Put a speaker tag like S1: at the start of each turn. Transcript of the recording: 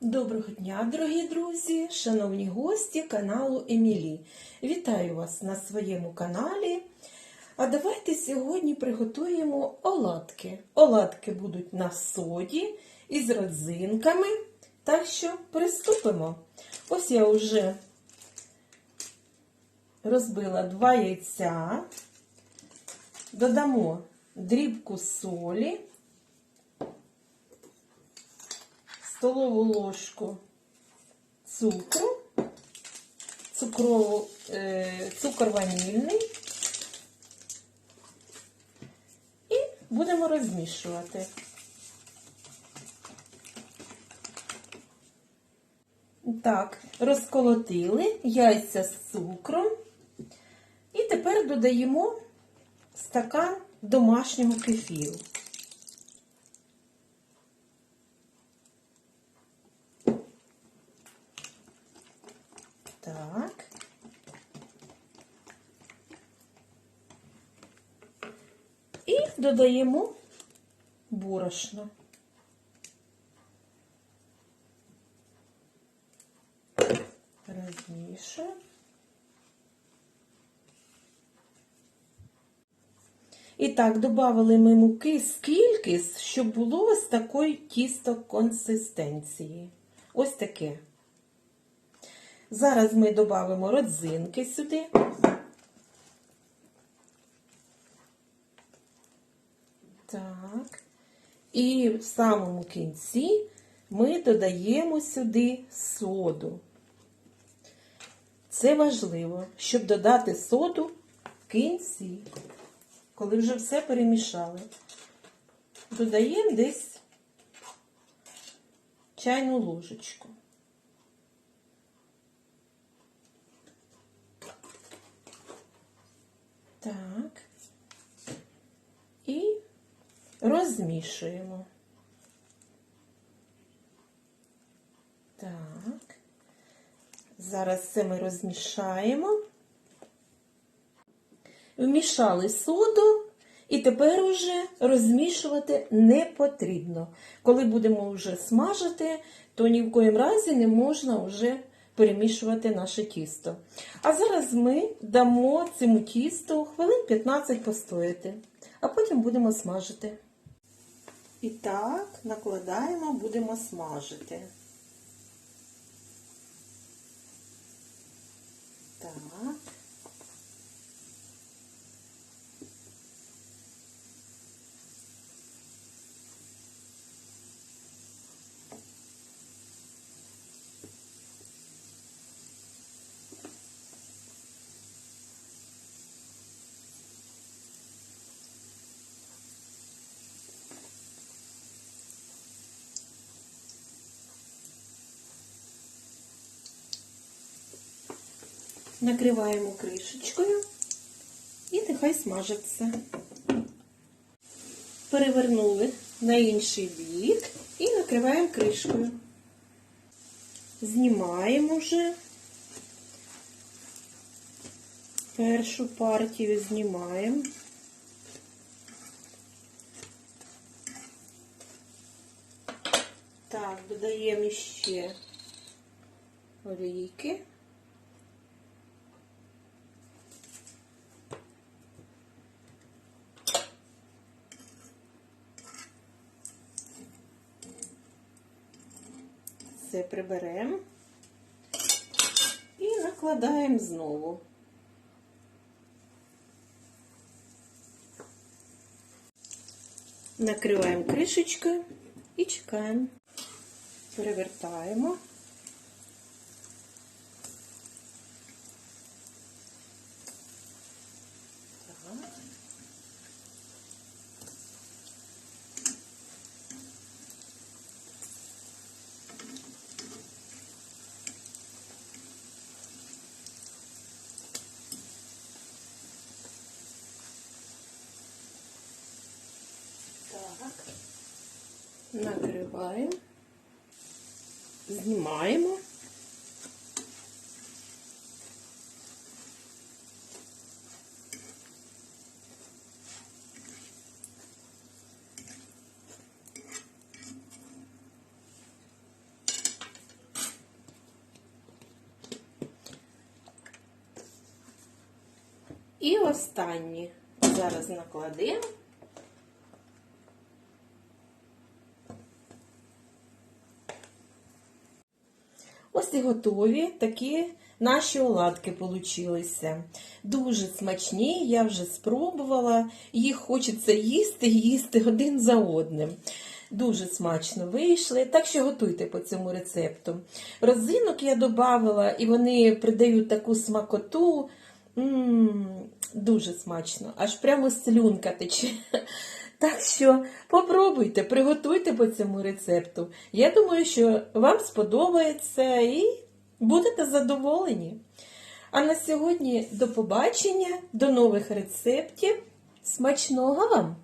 S1: Доброго дня, дорогі друзі, шановні гості каналу Емілі. Вітаю вас на своєму каналі. А давайте сьогодні приготуємо оладки. Оладки будуть на соді із родзинками. Так що приступимо. Ось я вже розбила два яйця, додамо дрібку солі. Столову ложку цукру, цукрову, е, цукор ванільний і будемо розмішувати. Так, розколотили яйця з цукром і тепер додаємо стакан домашнього кефіру. Так. І додаємо борошно. Розмішуємо. І так, додали ми муки скільки, щоб було ось такої тісто консистенції. Ось таке. Зараз ми додамо родзинки сюди. Так. І в самому кінці ми додаємо сюди соду. Це важливо, щоб додати соду в кінці, коли вже все перемішали. Додаємо десь чайну ложечку. Так. І розмішуємо. Так. Зараз це ми розмішаємо. Вмішали соду, і тепер уже розмішувати не потрібно. Коли будемо вже смажити, то ні в коїм разі не можна вже перемішувати наше тісто. А зараз ми дамо цьому тісту хвилин 15 постояти, а потім будемо смажити. І так, накладаємо, будемо смажити. Так. Накриваємо кришечкою і нехай смажиться. Перевернули на інший бік і накриваємо кришкою. Знімаємо вже першу партію знімаємо. Так, додаємо ще олійки. Це приберемо і накладаємо знову. Накриваємо кришечкою і чекаємо. Перевертаємо. так. Накриваємо, знімаємо. І останні зараз накладемо. Ось і готові такі наші оладки получилися. Дуже смачні, я вже спробувала. Їх хочеться їсти, їсти один за одним. Дуже смачно вийшли, так що готуйте по цьому рецепту. Розинок я додавала, і вони придають таку смакоту. М, дуже смачно, аж прямо слюнка тече. Так що попробуйте, приготуйте по цьому рецепту. Я думаю, що вам сподобається і будете задоволені. А на сьогодні до побачення, до нових рецептів. Смачного вам!